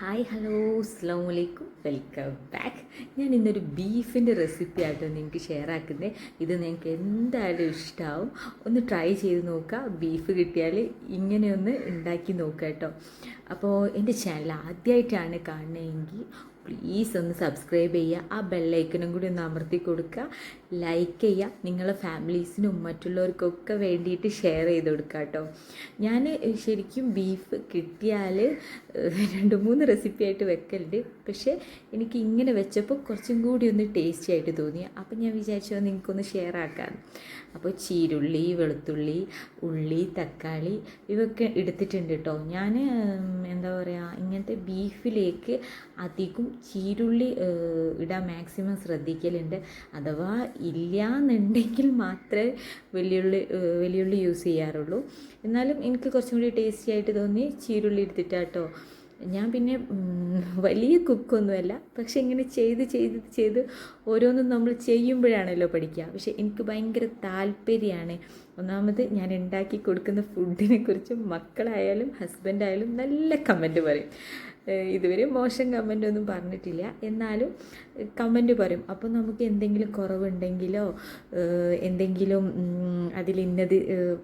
Hi hello അസ്സാം വലൈക്കും welcome back. ഞാൻ ഇന്നൊരു ബീഫിന്റെ റെസിപ്പി ആയിട്ട് നിങ്ങൾക്ക് ഷെയർ ആക്കുന്നത് ഇത് നിങ്ങൾക്ക് എന്തായാലും ഇഷ്ടമാവും ഒന്ന് ട്രൈ ചെയ്ത് നോക്കുക. ബീഫ് കിട്ടിയാൽ ഇങ്ങനെയൊന്ന് ഉണ്ടാക്കി നോക്കുക കേട്ടോ. അപ്പോൾ എന്റെ ചാനൽ ആദ്യമായിട്ടാണ് കാണുന്നതെങ്കിൽ പ്ലീസ് ഒന്ന് സബ്സ്ക്രൈബ് ചെയ്യുക. ആ ബെല്ലൈക്കനും കൂടി ഒന്ന് അമർത്തി കൊടുക്കുക. ലൈക്ക് ചെയ്യുക. നിങ്ങളെ ഫാമിലീസിനും മറ്റുള്ളവർക്കൊക്കെ വേണ്ടിയിട്ട് ഷെയർ ചെയ്ത് കൊടുക്കുക കേട്ടോ. ഞാൻ ശരിക്കും ബീഫ് കിട്ടിയാൽ രണ്ട് മൂന്ന് റെസിപ്പി ആയിട്ട് വെക്കലുണ്ട്. പക്ഷേ എനിക്ക് ഇങ്ങനെ വെച്ചപ്പോൾ കുറച്ചും കൂടി ഒന്ന് ടേസ്റ്റി ആയിട്ട് തോന്നി. അപ്പം ഞാൻ വിചാരിച്ചു നിങ്ങൾക്കൊന്ന് ഷെയർ ആക്കാം. അപ്പോൾ ചീരുള്ളി വെളുത്തുള്ളി ഉള്ളി തക്കാളി ഇവയൊക്കെ എടുത്തിട്ടുണ്ട് കേട്ടോ ഞാൻ എന്താ പറയുക ഇങ്ങനത്തെ ബീഫിലേക്ക് അധികം ചീരുള്ളി ഇടാൻ മാക്സിമം ശ്രദ്ധിക്കലുണ്ട്. അഥവാ ഇല്ല എന്നുണ്ടെങ്കിൽ മാത്രമേ വലിയുള്ളി വലിയുള്ളി യൂസ് ചെയ്യാറുള്ളൂ. എന്നാലും എനിക്ക് കുറച്ചും കൂടി ടേസ്റ്റി ആയിട്ട് തോന്നി ചീരുള്ളി എടുത്തിട്ടാട്ടോ. ഞാൻ പിന്നെ വലിയ കുക്കൊന്നുമല്ല. പക്ഷെ ഇങ്ങനെ ചെയ്ത് ചെയ്ത് ചെയ്ത് ഓരോന്നും നമ്മൾ ചെയ്യുമ്പോഴാണല്ലോ പഠിക്കുക. പക്ഷെ എനിക്ക് ഭയങ്കര താല്പര്യമാണ്. ഒന്നാമത് ഞാൻ ഉണ്ടാക്കി കൊടുക്കുന്ന ഫുഡിനെ കുറിച്ച് മക്കളായാലും ഹസ്ബൻഡായാലും നല്ല കമന്റ് പറയും. ഇതുവരെ മോശം കമന്റ് ഒന്നും പറഞ്ഞിട്ടില്ല. എന്നാലും കമന്റ് പറയും. അപ്പോൾ നമുക്ക് എന്തെങ്കിലും കുറവുണ്ടെങ്കിലോ എന്തെങ്കിലും അതിൽ ഇന്നത്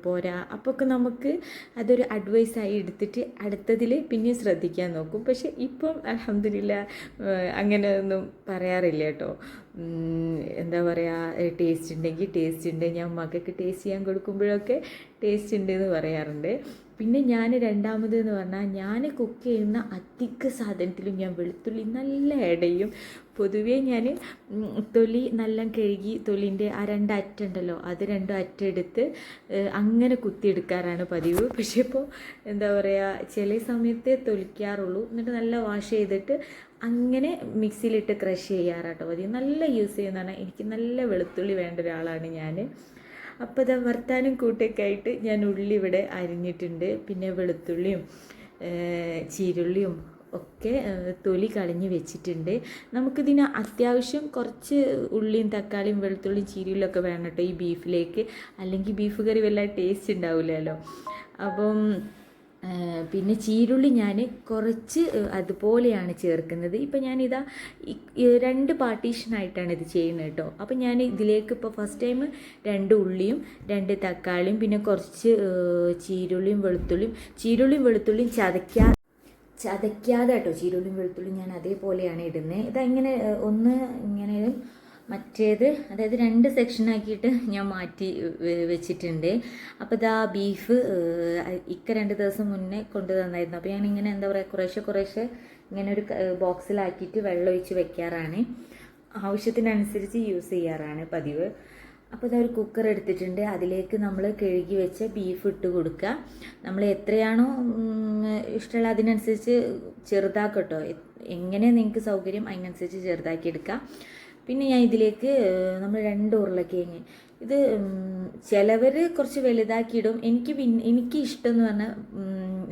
പോരാ. അപ്പോൾ ഒക്കെ നമുക്ക് അതൊരു അഡ്വൈസായി എടുത്തിട്ട് അടുത്തതിൽ പിന്നെ ശ്രദ്ധിക്കാൻ നോക്കും. പക്ഷേ ഇപ്പം അലഹമില്ല അങ്ങനെ ഒന്നും പറയാറില്ല കേട്ടോ. എന്താ പറയുക ടേസ്റ്റ് ഉണ്ടെങ്കിൽ ടേസ്റ്റ് ഉണ്ട്. ഞാൻ മക്കൾക്ക് ടേസ്റ്റ് ചെയ്യാൻ കൊടുക്കുമ്പോഴൊക്കെ ടേസ്റ്റ് ഉണ്ട് എന്ന് പറയാറുണ്ട്. പിന്നെ ഞാൻ രണ്ടാമത് എന്ന് പറഞ്ഞാൽ ഞാൻ കുക്ക് ചെയ്യുന്ന അധിക സാധനത്തിലും ഞാൻ വെളുത്തുള്ളി നല്ല ഇടയും പൊതുവേ ഞാൻ തൊലി നല്ല കഴുകി തൊലിന്റെ ആ രണ്ട് അറ്റുണ്ടല്ലോ അത് രണ്ടും അറ്റെടുത്ത് അങ്ങനെ കുത്തിയെടുക്കാറാണ് പതിവ്. പക്ഷേ ഇപ്പോൾ എന്താ പറയുക ചില സമയത്തെ തൊലിക്കാറുള്ളൂ. എന്നിട്ട് നല്ല വാഷ് ചെയ്തിട്ട് അങ്ങനെ മിക്സിയിലിട്ട് ക്രഷ് ചെയ്യാറാട്ടോ. മതി നല്ല യൂസ് ചെയ്യുന്നതാണ്. എനിക്ക് നല്ല വെളുത്തുള്ളി വേണ്ട ഒരാളാണ് ഞാൻ അപ്പോൾ ഇതാ വർത്താനം കൂട്ടൊക്കെ ആയിട്ട് ഞാൻ ഉള്ളി ഇവിടെ അരിഞ്ഞിട്ടുണ്ട്. പിന്നെ വെളുത്തുള്ളിയും ചീരുള്ളിയും ഒക്കെ തൊലി കളഞ്ഞ് വെച്ചിട്ടുണ്ട്. നമുക്കിതിന് അത്യാവശ്യം കുറച്ച് ഉള്ളിയും തക്കാളിയും വെളുത്തുള്ളിയും ചീരുള്ളിയും ഒക്കെ വേണം കേട്ടോ ഈ ബീഫിലേക്ക്. അല്ലെങ്കിൽ ബീഫ് കറി വല്ല ടേസ്റ്റ് ഉണ്ടാവില്ലല്ലോ അപ്പം പിന്നെ ചീരുള്ളി ഞാൻ കുറച്ച് അതുപോലെയാണ് ചേർക്കുന്നത്. ഇപ്പം ഞാനിതാ രണ്ട് പാർട്ടീഷനായിട്ടാണ് ഇത് ചെയ്യുന്നത് കേട്ടോ. അപ്പം ഞാൻ ഇതിലേക്ക് ഇപ്പോൾ ഫസ്റ്റ് ടൈം രണ്ട് ഉള്ളിയും രണ്ട് തക്കാളിയും പിന്നെ കുറച്ച് ചീരുള്ളിയും വെളുത്തുള്ളിയും ചീരുള്ളിയും വെളുത്തുള്ളിയും ചതയ്ക്കാ ചതയ്ക്കാതെ കേട്ടോ ചീരുള്ളിയും വെളുത്തുള്ളിയും ഞാൻ അതേപോലെയാണ് ഇടുന്നത് ഇതാ ഇങ്ങനെ ഒന്ന് ഇങ്ങനെ മറ്റേത് അതായത് രണ്ട് സെക്ഷനാക്കിയിട്ട് ഞാൻ മാറ്റി വെച്ചിട്ടുണ്ട്. അപ്പോൾ ഇതാ ബീഫ് ഇക്ക രണ്ട് ദിവസം മുന്നേ കൊണ്ടു തന്നായിരുന്നു. അപ്പോൾ ഞാൻ ഇങ്ങനെ എന്താ പറയുക കുറേശ്ശെ കുറേശ്ശെ ഇങ്ങനെ ഒരു ബോക്സിലാക്കിയിട്ട് വെള്ളം ഒഴിച്ച് വെക്കാറാണ്. ആവശ്യത്തിനനുസരിച്ച് യൂസ് ചെയ്യാറാണ് പതിവ്. അപ്പോൾ ഇതാ ഒരു കുക്കർ എടുത്തിട്ടുണ്ട്. അതിലേക്ക് നമ്മൾ കഴുകി വെച്ച ബീഫ് ഇട്ട് കൊടുക്കുക നമ്മൾ എത്രയാണോ ഇഷ്ടമുള്ള അതിനനുസരിച്ച് ചെറുതാക്കട്ടോ. എങ്ങനെ നിങ്ങൾക്ക് സൗകര്യം അതിനനുസരിച്ച് ചെറുതാക്കി എടുക്കുക പിന്നെ ഞാൻ ഇതിലേക്ക് നമ്മൾ രണ്ട് ഉരുളക്കിഴങ്ങ്. ഇത് ചിലവർ കുറച്ച് വലുതാക്കിയിടും. എനിക്ക് എനിക്ക് ഇഷ്ടം എന്ന് പറഞ്ഞാൽ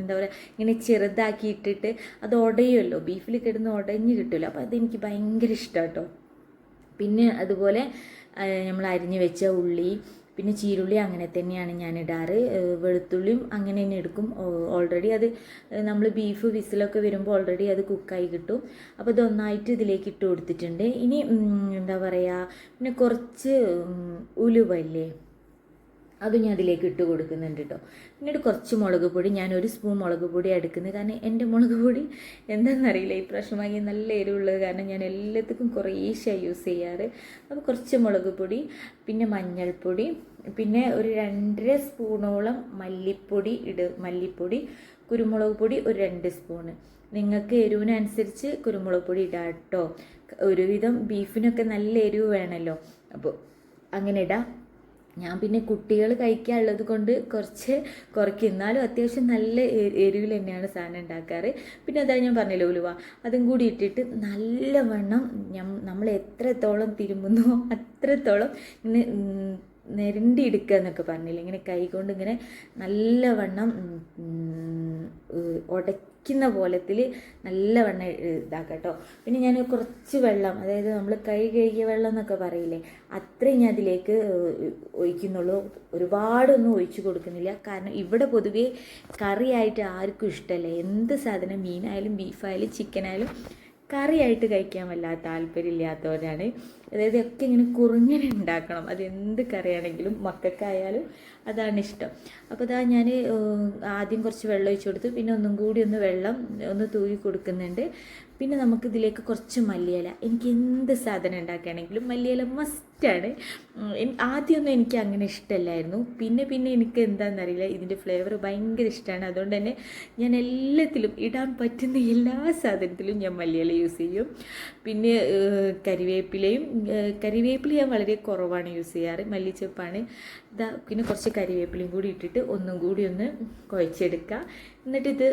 എന്താ പറയുക ഇങ്ങനെ ചെറുതാക്കി ഇട്ടിട്ട് അത് ഉടയുമല്ലോ ബീഫിൽ കിടന്ന് ഉടഞ്ഞ് കിട്ടുമല്ലോ അപ്പോൾ അതെനിക്ക് ഭയങ്കര ഇഷ്ടമാണ് കേട്ടോ പിന്നെ അതുപോലെ നമ്മൾ അരിഞ്ഞു വെച്ച ഉള്ളി പിന്നെ ചീരുള്ളി അങ്ങനെ തന്നെയാണ് ഞാൻ ഇടാറ്. വെളുത്തുള്ളിയും അങ്ങനെ തന്നെ എടുക്കും. ഓൾറെഡി അത് നമ്മൾ ബീഫ് വിസിലൊക്കെ വരുമ്പോൾ ഓൾറെഡി അത് കുക്കായി കിട്ടും. അപ്പോൾ ഇതൊന്നായിട്ട് ഇതിലേക്ക് ഇട്ട് കൊടുത്തിട്ടുണ്ട്. ഇനി എന്താ പറയുക പിന്നെ കുറച്ച് ഉലുവല്ലേ അത് ഞാൻ അതിലേക്ക് ഇട്ട് കൊടുക്കുന്നുണ്ട് കേട്ടോ പിന്നീട് കുറച്ച് മുളക് പൊടി ഞാൻ ഒരു സ്പൂൺ മുളക് പൊടി എടുക്കുന്നത് കാരണം എന്റെ മുളക് പൊടി എന്താണെന്നറിയില്ല ഈ പ്രാവശ്യം വാങ്ങി നല്ല എരിവുള്ളത് കാരണം ഞാൻ എല്ലാത്തിനും കുറേശ്ശെ യൂസ് ചെയ്യാറ്. അപ്പോൾ കുറച്ച് മുളക് പൊടി പിന്നെ മഞ്ഞൾപ്പൊടി പിന്നെ ഒരു രണ്ടര സ്പൂണോളം മല്ലിപ്പൊടി ഇട് മല്ലിപ്പൊടി കുരുമുളക് പൊടി ഒരു രണ്ട് സ്പൂണ്. നിങ്ങൾക്ക് എരിവിനനുസരിച്ച് കുരുമുളക് പൊടി ഇടാം കേട്ടോ ഒരുവിധം ബീഫിനൊക്കെ നല്ല എരിവ് വേണമല്ലോ അപ്പോൾ അങ്ങനെ ഇടാം. ഞാൻ പിന്നെ കുട്ടികൾ കഴിക്കാനുള്ളത് കൊണ്ട് കുറച്ച് കുറയ്ക്കും. എന്നാലും അത്യാവശ്യം നല്ല എരിവിൽ തന്നെയാണ് സാധനം ഉണ്ടാക്കാറ്. പിന്നെ അതാ ഞാൻ പറഞ്ഞില്ല ഉലുവ. അതും കൂടി ഇട്ടിട്ട് നല്ലവണ്ണം നമ്മൾ എത്രത്തോളം തിരുമ്പുന്നു അത്രത്തോളം ഉം, എടുക്കുക എന്നൊക്കെ പറഞ്ഞില്ല. ഇങ്ങനെ കൈ കൊണ്ട് ഇങ്ങനെ നല്ലവണ്ണം ഉം, തിളയ്ക്കുന്ന പോലത്തിൽ നല്ലവണ്ണം ഇതാക്കാം കേട്ടോ പിന്നെ ഞാൻ കുറച്ച് വെള്ളം അതായത് നമ്മൾ കൈ കഴുകിയ വെള്ളം എന്നൊക്കെ പറയില്ലേ അത്രയും ഞാൻ അതിലേക്ക് ഒഴിക്കുന്നുള്ളൂ. ഒരുപാടൊന്നും ഒഴിച്ചു കൊടുക്കുന്നില്ല. കാരണം ഇവിടെ പൊതുവേ കറിയായിട്ട് ആർക്കും ഇഷ്ടമല്ല എന്ത് സാധനം മീനായാലും ബീഫായാലും ചിക്കനായാലും കറിയായിട്ട് കഴിക്കാൻ വല്ലാത്ത താല്പര്യമില്ലാത്തവരാണ്. അതായത് ഒക്കെ ഇങ്ങനെ കുറുങ്ങനെ ഉണ്ടാക്കണം. അത് എന്ത് കറിയാണെങ്കിലും മക്കൾക്കായാലും അതാണ് ഇഷ്ടം. അപ്പോൾ ഇതാ ഞാൻ ആദ്യം കുറച്ച് വെള്ളം ഒഴിച്ച് കൊടുത്തു. പിന്നെ ഒന്നും കൂടി ഒന്ന് വെള്ളം ഒന്ന് തൂവി കൊടുക്കുന്നുണ്ട്. പിന്നെ നമുക്ക് ഇതിലേക്ക് കുറച്ച് മല്ലിയില. എനിക്ക് എന്ത് സാധനം ഉണ്ടാക്കുകയാണെങ്കിലും മല്ലിയില മസ്റ്റാണ് ആദ്യമൊന്നും എനിക്ക് അങ്ങനെ ഇഷ്ടമല്ലായിരുന്നു. പിന്നെ പിന്നെ എനിക്ക് എന്താണെന്നറിയില്ല ഇതിന്റെ ഫ്ലേവർ ഭയങ്കര ഇഷ്ടമാണ്. അതുകൊണ്ട് തന്നെ ഞാൻ എല്ലാത്തിലും ഇടാൻ പറ്റുന്ന എല്ലാ സാധനത്തിലും ഞാൻ മല്ലിയില യൂസ് ചെയ്യും. പിന്നെ കരിവേപ്പിലയും കരിവേപ്പില ഞാൻ വളരെ കുറവാണ് യൂസ് ചെയ്യാറ്. മല്ലിച്ചപ്പാണ്. ഇതാ പിന്നെ കുറച്ച് കരിവേപ്പിലയും കൂടി ഇട്ടിട്ട് ഒന്നും കൂടി ഒന്ന് കുഴച്ചെടുക്കുക എന്നിട്ട് ഇത്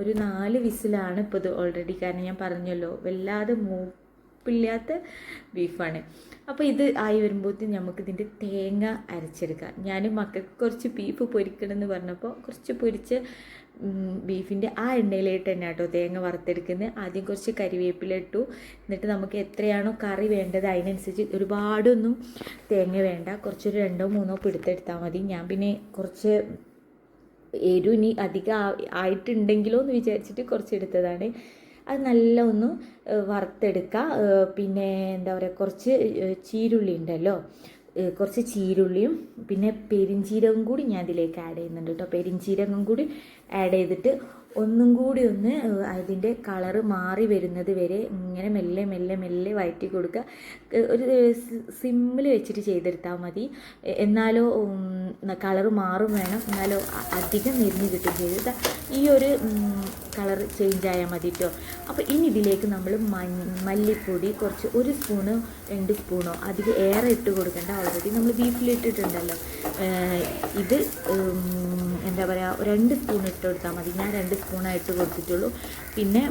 ഒരു നാല് വിസിലാണ് ഇപ്പോൾ ഇത് ഓൾറെഡി കാരണം ഞാൻ പറഞ്ഞല്ലോ വല്ലാതെ മൂപ്പില്ലാത്ത ബീഫാണ്. അപ്പോൾ ഇത് ആയി വരുമ്പോഴത്തേക്കും നമുക്ക് ഇതിന്റെ തേങ്ങ അരച്ചെടുക്കാം. ഞാൻ മക്കൾക്ക് കുറച്ച് ബീഫ് പൊരിക്കണമെന്ന് പറഞ്ഞപ്പോൾ കുറച്ച് പൊരിച്ച് ബീഫിന്റെ ആ എണ്ണയിലിട്ട് തന്നെ കേട്ടോ തേങ്ങ വറുത്തെടുക്കുന്നത്. ആദ്യം കുറച്ച് കരിവേപ്പില ഇട്ടു. എന്നിട്ട് നമുക്ക് എത്രയാണോ കറി വേണ്ടത് അതിനനുസരിച്ച് ഒരുപാടൊന്നും തേങ്ങ വേണ്ട. കുറച്ചൊരു രണ്ടോ മൂന്നോ പിടുത്തെടുത്താൽ മതി. ഞാൻ പിന്നെ കുറച്ച് എരു ഇനി അധികം ആയിട്ടുണ്ടെങ്കിലോ എന്ന് വിചാരിച്ചിട്ട് കുറച്ച് എടുത്തതാണ് അത് നല്ല ഒന്ന് വറുത്തെടുക്കുക പിന്നെ എന്താ പറയുക കുറച്ച് ചീരുള്ളി ഉണ്ടല്ലോ. കുറച്ച് ചീരുള്ളിയും പിന്നെ പെരിഞ്ചീരകം കൂടി ഞാൻ ഇതിലേക്ക് ആഡ് ചെയ്യുന്നുണ്ട് കേട്ടോ. പെരിഞ്ചീരകം കൂടി ആഡ് ചെയ്തിട്ട് ഒന്നും കൂടി ഒന്ന് അതിന്റെ കളറ് മാറി വരുന്നത് വരെ ഇങ്ങനെ മെല്ലെ മെല്ലെ മെല്ലെ വയറ്റി കൊടുക്കുക. ഒരു സിമ്മിൽ വെച്ചിട്ട് ചെയ്തെടുത്താൽ മതി. എന്നാലോ കളറ് മാറും വേണം. എന്നാലോ അധികം നെരിഞ്ഞ് കിട്ടും ചെയ്ത് ഈ ഒരു കളർ ചേഞ്ച് ആയാൽ മതി കേട്ടോ അപ്പോൾ ഇനി ഇതിലേക്ക് നമ്മൾ മല്ലിപ്പൊടി കുറച്ച് ഒരു സ്പൂണോ രണ്ട് സ്പൂണോ അധികം ഏറെ ഇട്ട് കൊടുക്കേണ്ട ഓൾറെഡി നമ്മൾ ബീഫിലിട്ടിട്ടുണ്ടല്ലോ ഇത് എന്താ പറയുക രണ്ട് സ്പൂൺ ഇട്ട് കൊടുത്താൽ മതി. ഞാൻ രണ്ട് സ്പൂണായിട്ട് കൊടുത്തിട്ടുള്ളൂ. പിന്നെ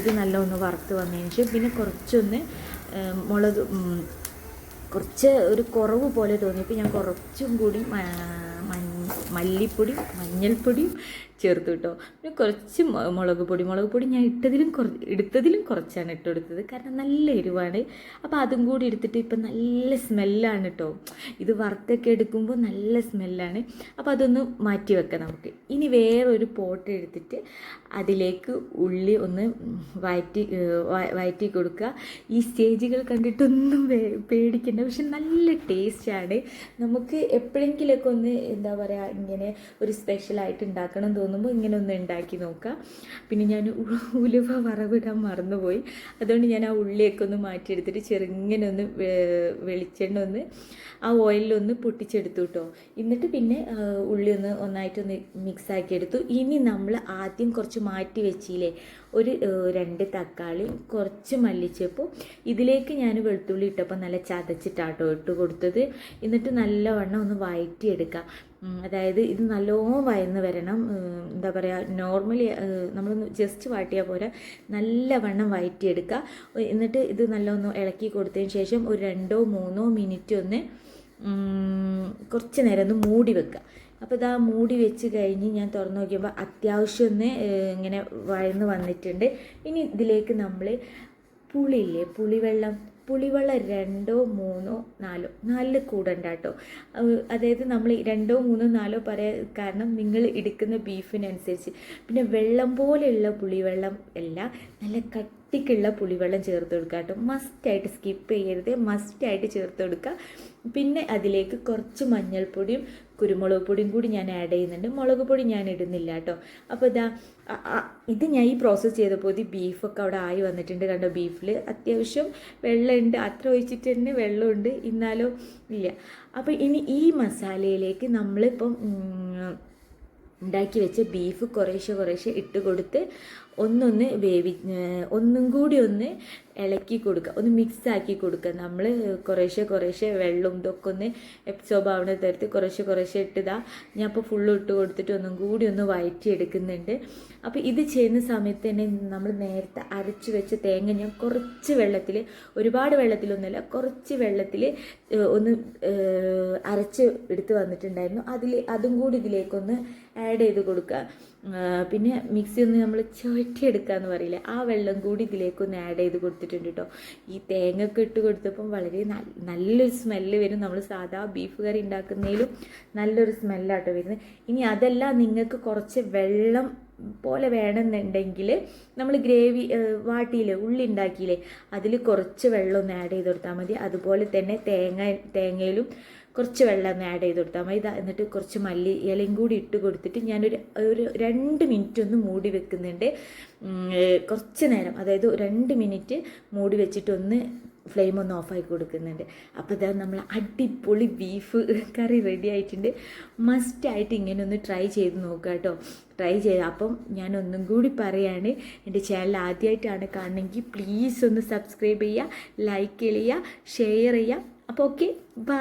ഇത് നല്ല ഒന്ന് വറുത്ത് വന്നതിന് ശേഷം പിന്നെ കുറച്ചൊന്ന് മുളക് കുറച്ച് ഒരു കുറവ് പോലെ തോന്നി. തോന്നിയപ്പോൾ ഞാൻ കുറച്ചും കൂടി മ- മഞ്ഞ- മല്ലിപ്പൊടി മഞ്ഞൾപ്പൊടിയും ചേർത്ത് കേട്ടോ പിന്നെ കുറച്ച് മുളക് പൊടി മുളക് പൊടി ഞാൻ ഇട്ടതിലും കുറച്ച് എടുത്തതിലും കുറച്ചാണ് ഇട്ട് കൊടുത്തത് കാരണം നല്ല എരിവാണ്. അപ്പോൾ അതും കൂടി എടുത്തിട്ട് ഇപ്പം നല്ല സ്മെല്ലാണ് കേട്ടോ. ഇത് വറുത്തൊക്കെ എടുക്കുമ്പോൾ നല്ല സ്മെല്ലാണ്. അപ്പോൾ അതൊന്ന് മാറ്റി വെക്കാം നമുക്ക്. ഇനി വേറൊരു പോട്ട് എടുത്തിട്ട് അതിലേക്ക് ഉള്ളി ഒന്ന് വയറ്റി വയറ്റി കൊടുക്കുക. ഈ സ്റ്റേജുകൾ കണ്ടിട്ടൊന്നും പേടിക്കേണ്ട. പക്ഷെ നല്ല ടേസ്റ്റാണ്. നമുക്ക് എപ്പോഴെങ്കിലൊക്കെ ഒന്ന് എന്താ പറയുക ഇങ്ങനെ ഒരു സ്പെഷ്യലായിട്ട് ഉണ്ടാക്കണം എന്ന് തോന്നുമ്പോൾ ഇങ്ങനെ ഒന്ന് ഉണ്ടാക്കി നോക്കുക പിന്നെ ഞാൻ ഉലുവ വറവിടാൻ മറന്നുപോയി. അതുകൊണ്ട് ഞാൻ ആ ഉള്ളിയൊക്കെ ഒന്ന് മാറ്റിയെടുത്തിട്ട് ചെറുങ്ങനെ ഒന്ന് വെളിച്ചെണ്ണ ഒന്ന് ആ ഓയിലൊന്ന് പൊട്ടിച്ചെടുത്തു കേട്ടോ എന്നിട്ട് പിന്നെ ഉള്ളി ഒന്ന് ഒന്നായിട്ടൊന്ന് മിക്സ് ആക്കി എടുത്തു ഇനി നമ്മൾ ആദ്യം കുറച്ച് മാറ്റി വെച്ചില്ലേ ഒരു രണ്ട് തക്കാളി കുറച്ച് മല്ലിച്ചപ്പും ഇതിലേക്ക് ഞാൻ വെളുത്തുള്ളി ഇട്ടപ്പോൾ നല്ല ചതച്ചിട്ടാട്ടോ ഇട്ട് കൊടുത്തത്. എന്നിട്ട് നല്ലവണ്ണം ഒന്ന് വഴറ്റിയെടുക്കാം ഉം, അതായത് ഇത് നല്ലോണം വയന്ന് വരണം. എന്താ പറയുക നോർമലി നമ്മൾ ജസ്റ്റ് വാട്ടിയാൽ പോലെ നല്ലവണ്ണം വയറ്റിയെടുക്കുക എന്നിട്ട് ഇത് നല്ലൊന്ന് ഇളക്കി കൊടുത്തതിന് ശേഷം ഒരു രണ്ടോ മൂന്നോ മിനിറ്റ് ഒന്ന് കുറച്ച് നേരം ഒന്ന് മൂടി വെക്കുക അപ്പോൾ ഇതാ മൂടി വെച്ച് കഴിഞ്ഞ് ഞാൻ തുറന്നു നോക്കിയപ്പോൾ അത്യാവശ്യം ഒന്ന് ഇങ്ങനെ വഴന്ന് വന്നിട്ടുണ്ട്. ഇനി ഇതിലേക്ക് നമ്മൾ പുളിയില്ലേ പുളിവെള്ളം പുളിവെള്ളം രണ്ടോ മൂന്നോ നാലോ നാലിൽ കൂടണ്ട കേട്ടോ അതായത് നമ്മൾ രണ്ടോ മൂന്നോ നാലോ പറയാൻ കാരണം നിങ്ങൾ എടുക്കുന്ന ബീഫിനനുസരിച്ച്. പിന്നെ വെള്ളം പോലെയുള്ള പുളിവെള്ളം അല്ല നല്ല കട്ടിക്കുള്ള പുളിവെള്ളം ചേർത്ത് കൊടുക്കുക കേട്ടോ. മസ്റ്റായിട്ട് സ്കിപ്പ് ചെയ്യരുത് മസ്റ്റായിട്ട് ചേർത്ത് കൊടുക്കുക. പിന്നെ അതിലേക്ക് കുറച്ച് മഞ്ഞൾപ്പൊടിയും കുരുമുളക് പൊടിയും കൂടി ഞാൻ ആഡ് ചെയ്യുന്നുണ്ട്. മുളക് പൊടി ഞാൻ ഇടുന്നില്ല കേട്ടോ. അപ്പോൾ ഇതാ ഇത് ഞാൻ ഈ പ്രോസസ്സ് ചെയ്തപ്പോൾ ഇത് ബീഫൊക്കെ അവിടെ ആയി വന്നിട്ടുണ്ട് കണ്ടോ? ബീഫിൽ അത്യാവശ്യം വെള്ളമുണ്ട്. അത്ര ഒഴിച്ചിട്ട് തന്നെ വെള്ളമുണ്ട്. എന്നാലോ ഇല്ല. അപ്പോൾ ഇനി ഈ മസാലയിലേക്ക് നമ്മളിപ്പം ഉണ്ടാക്കി വെച്ച ബീഫ് കുറേശ്ശെ കുറേശ്ശെ ഇട്ട് കൊടുത്ത് ഒന്നൊന്ന് വേവി ഒന്നും കൂടി ഒന്ന് ഇളക്കി കൊടുക്കുക ഒന്ന് മിക്സ് ആക്കി കൊടുക്കുക നമ്മൾ കുറേശ്ശെ കുറേശ്ശെ വെള്ളം ഇതൊക്കെ ഒന്ന് എബ്സോർബ് ആവുന്ന തരത്തിൽ കുറേശ്ശെ കുറേശ്ശെ ഇട്ടതാ. ഞാൻ ഇപ്പോൾ ഫുള്ള് ഇട്ട് കൊടുത്തിട്ട് ഒന്നും കൂടി ഒന്ന് വയറ്റി എടുക്കുന്നുണ്ട് അപ്പോൾ ഇത് ചെയ്യുന്ന സമയത്ത് തന്നെ നമ്മൾ നേരത്തെ അരച്ച് വെച്ച തേങ്ങ ഞാൻ കുറച്ച് വെള്ളത്തിൽ ഒരുപാട് വെള്ളത്തിലൊന്നുമല്ല കുറച്ച് വെള്ളത്തിൽ ഒന്ന് അരച്ച് എടുത്ത് വന്നിട്ടുണ്ടായിരുന്നു. അതിൽ അതും കൂടി ഇതിലേക്കൊന്ന് ആഡ് ചെയ്ത് കൊടുക്കുക. പിന്നെ മിക്സി ഒന്ന് നമ്മൾ ചുവട്ടിയെടുക്കുക എന്ന് പറയില്ല ആ വെള്ളം കൂടി ഇതിലേക്കൊന്ന് ആഡ് ചെയ്ത് കൊടുത്തിട്ടുണ്ട് കേട്ടോ ഈ തേങ്ങ ഒക്കെ ഇട്ട് കൊടുത്തപ്പം വളരെ നല്ലൊരു സ്മെല്ല് വരും. നമ്മൾ സാധാ ബീഫ് കറി ഉണ്ടാക്കുന്നതിലും നല്ലൊരു സ്മെല്ലാട്ടോ വരുന്നത്. ഇനി അതല്ല നിങ്ങൾക്ക് കുറച്ച് വെള്ളം പോലെ വേണമെന്നുണ്ടെങ്കിൽ നമ്മൾ ഗ്രേവി വാട്ടിയില്ലേ ഉള്ളി ഉണ്ടാക്കിയില്ലേ അതിൽ കുറച്ച് വെള്ളം ഒന്ന് ആഡ് ചെയ്ത് കൊടുത്താൽ മതി. അതുപോലെ തന്നെ തേങ്ങ തേങ്ങയിലും കുറച്ച് വെള്ളം ഒന്ന് ആഡ് ചെയ്ത് കൊടുത്താൽ മതി. ഇതാ എന്നിട്ട് കുറച്ച് മല്ലി ഇലയും കൂടി ഇട്ട് കൊടുത്തിട്ട് ഞാനൊരു ഒരു രണ്ട് മിനിറ്റ് ഒന്ന് മൂടി വെക്കുന്നുണ്ട്. കുറച്ച് നേരം അതായത് രണ്ട് മിനിറ്റ് മൂടി വെച്ചിട്ടൊന്ന് ഫ്ലെയിം ഒന്ന് ഓഫാക്കി കൊടുക്കുന്നുണ്ട്. അപ്പോൾ ഇതാ നമ്മൾ അടിപൊളി ബീഫ് കറി റെഡി ആയിട്ടുണ്ട്. മസ്റ്റായിട്ട് ഇങ്ങനെ ഒന്ന് ട്രൈ ചെയ്ത് നോക്കുക കേട്ടോ. ട്രൈ ചെയ്ത് അപ്പം ഞാൻ ഒന്നും കൂടി പറയാണ് എന്റെ ചാനൽ ആദ്യമായിട്ടാണ് കാണണമെങ്കിൽ പ്ലീസ് ഒന്ന് സബ്സ്ക്രൈബ് ചെയ്യുക ലൈക്ക് ചെയ്യുക ഷെയർ ചെയ്യുക. അപ്പോൾ ഓക്കെ ബൈ